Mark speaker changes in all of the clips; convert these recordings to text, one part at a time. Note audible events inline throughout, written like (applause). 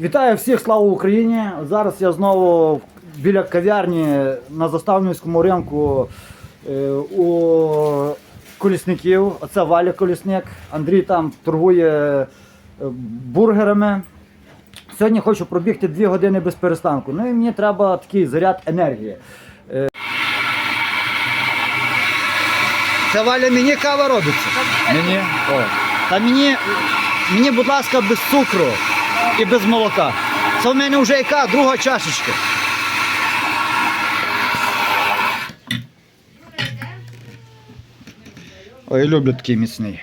Speaker 1: Вітаю всіх, слава Україні! Зараз я знову біля кав'ярні на Заставнівському ринку е, у колісників. Оце Валя Колісник. Андрій там торгує е, бургерами. Сьогодні хочу пробігти 2 години без перестанку. Ну і мені треба такий заряд енергії. Е, Це Валя мені кава робиться. Мені? О. Та мені, мені, будь ласка, без цукру і без молока. Це в мене вже яка друга чашечка. Ой, люблю такий міцний.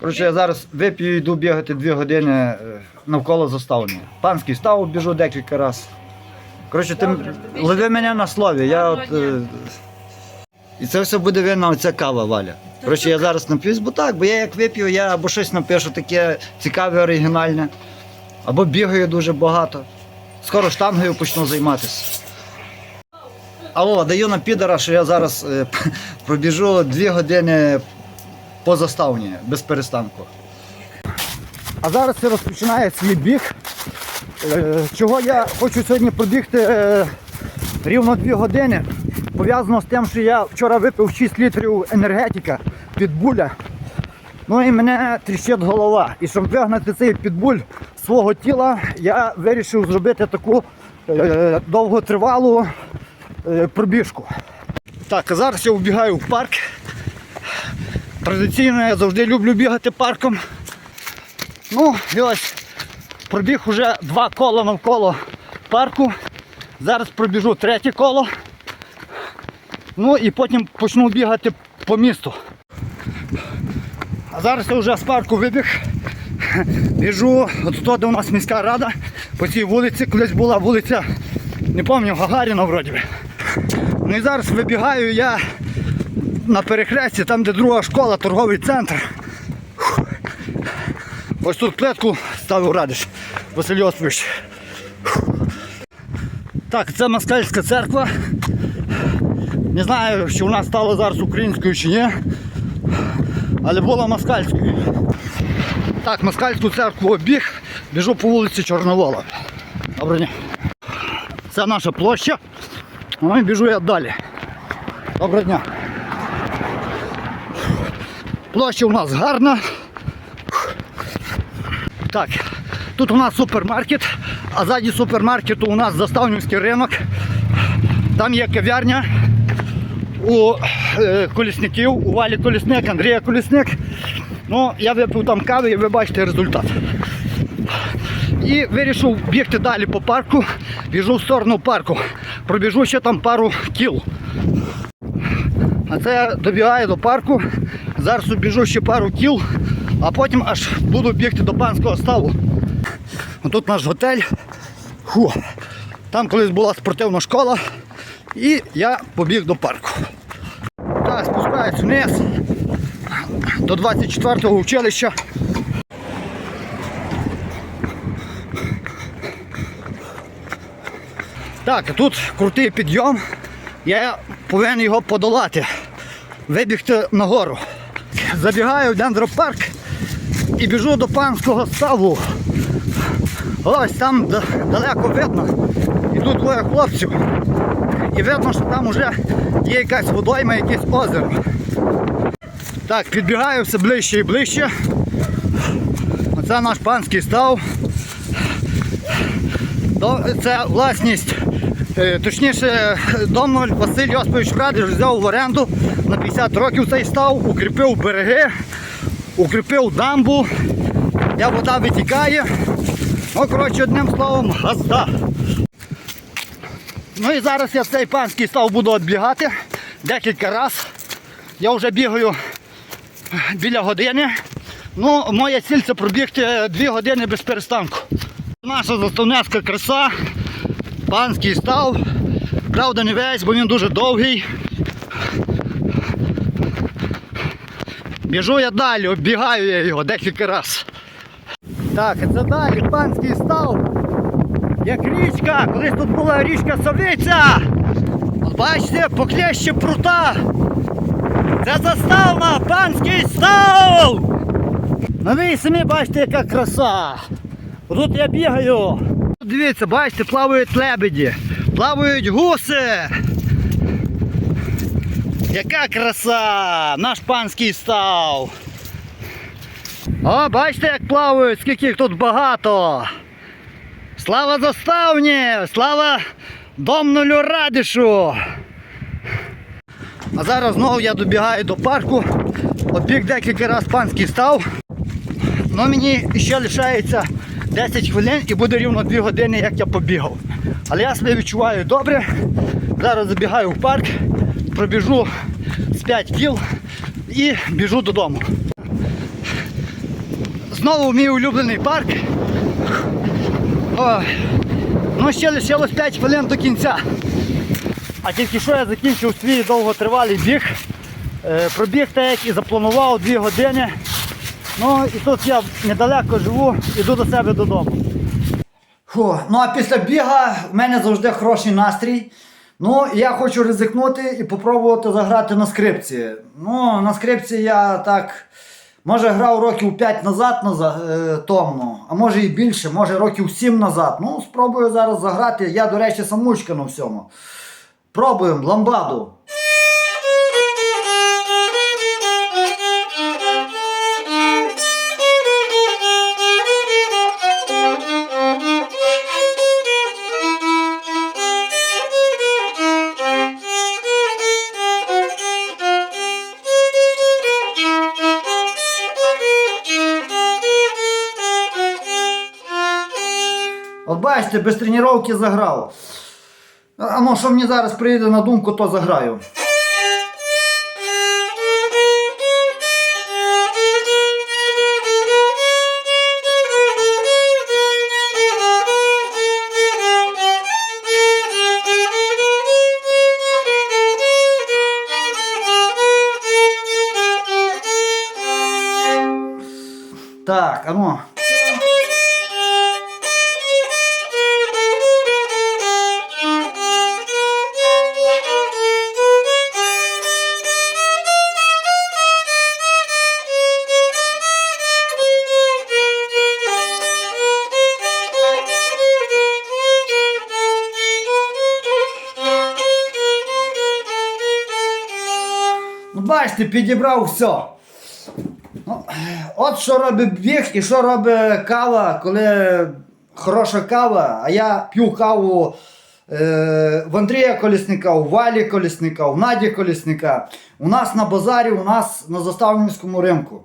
Speaker 1: Коротше, я зараз вип'ю і йду бігати дві години е, навколо заставлення. Панський став, біжу декілька разів. Коротше, ти лови мене на слові. Я от, е, і це все буде винна оця кава, Валя. Коротше, я зараз нап'юсь, бо так, бо я як вип'ю, я або щось напишу таке цікаве, оригінальне, або бігаю дуже багато. Скоро штангою почну займатися. Алло, даю на підера, що я зараз е, (laughs) пробіжу дві години по заставні, без перестанку. А зараз я розпочинаю свій біг. Е, Чого я хочу сьогодні пробігти е, рівно 2 години. Пов'язано з тим, що я вчора випив 6 літрів енергетика підбуля. Ну і мене тріщить голова. І щоб вигнати цей підбуль свого тіла, я вирішив зробити таку е, довготривалу е, пробіжку. Так, а зараз я вбігаю в парк. Традиційно я завжди люблю бігати парком. Ну, і ось пробіг уже два кола навколо парку. Зараз пробіжу третє коло. Ну і потім почну бігати по місту. А зараз я вже з парку вибіг. Біжу, от тут де у нас міська рада. По цій вулиці колись була вулиця, не пам'ятаю, Гагаріна вроді. Ну і зараз вибігаю я на перехресті, там де друга школа, торговий центр. Ось тут плитку ставив радиш Василь Йосипович. Так, це Москальська церква. Не знаю, чи вона стала зараз українською чи ні. Але була москальською. Так, москальську церкву обіг, біжу по вулиці Чорновола. Дня. Це наша площа. Ну і біжу я далі. Доброго дня. Площа у нас гарна. Так, тут у нас супермаркет, а ззаді супермаркету у нас заставнівський ринок. Там є кав'ярня у е, колісників, у Валі Колісник, Андрія Колісник. Ну, я випив там кави і ви бачите результат. І вирішив бігти далі по парку, біжу в сторону парку. Пробіжу ще там пару кіл. А це я добігаю до парку. Зараз біжу ще пару кіл, а потім аж буду бігти до панського ставу. Тут наш готель. Фу. Там колись була спортивна школа. І я побіг до парку. Так, спускаюсь вниз до 24-го училища. Так, тут крутий підйом. Я повинен його подолати, вибігти нагору. Забігаю в дендропарк і біжу до панського ставу. Ось там далеко видно. Ідуть двоє хлопців. І видно, що там вже є якась водойма, якесь озеро. Так, підбігаю все ближче і ближче. Оце наш панський став. Це власність, е, точніше, дом Василь Йосипович Радиш взяв в оренду на 50 років цей став, укріпив береги, укріпив дамбу, де вода витікає. Ну, коротше, одним словом, газда. Ну і зараз я цей панський став буду відбігати декілька разів. Я вже бігаю біля години. Ну, моя ціль це пробігти 2 години без перестанку. Наша заставнецька краса, панський став. Правда, не весь, бо він дуже довгий. Біжу я далі, оббігаю я його декілька разів. Так, це далі панський став. Як річка, колись тут була річка Совиця. От бачите, поклеще прута. Це заставна, панський став! Ну ви самі бачите, яка краса. Тут я бігаю. Дивіться, бачите, плавають лебеді, плавають гуси. Яка краса! Наш панський став. О, бачите, як плавають, скільки їх тут багато. Слава заставні! Слава домнулю Радишу! А зараз знову я добігаю до парку. Обіг декілька разів панський став. Ну мені ще лишається 10 хвилин і буде рівно 2 години, як я побігав. Але я себе відчуваю добре. Зараз забігаю в парк, пробіжу з 5 кіл і біжу додому. Знову мій улюблений парк. Ой. Ну, ще лишилось 5 хвилин до кінця. А тільки що я закінчив свій довготривалий біг. Е, Пробіг так, як і запланував 2 години. Ну і тут я недалеко живу, іду до себе додому. Фу, ну а після біга в мене завжди хороший настрій. Ну, я хочу ризикнути і попробувати заграти на скрипці. Ну, на скрипці я так. Може грав років 5 назад назад е, тому, а може і більше, може років 7 назад. Ну, спробую зараз заграти. Я, до речі, самучка на всьому. Пробуємо ламбаду. От бачите, без тренування заграв. А ну, що мені зараз прийде на думку, то заграю. Так, а ну. Бачите, підібрав все. Ну, от що робить біг і що робить кава, коли хороша кава, а я п'ю каву е, в Андрія Колісника, у Валі Колісника, у Наді Колісника. У нас на базарі, у нас на Заставницькому ринку.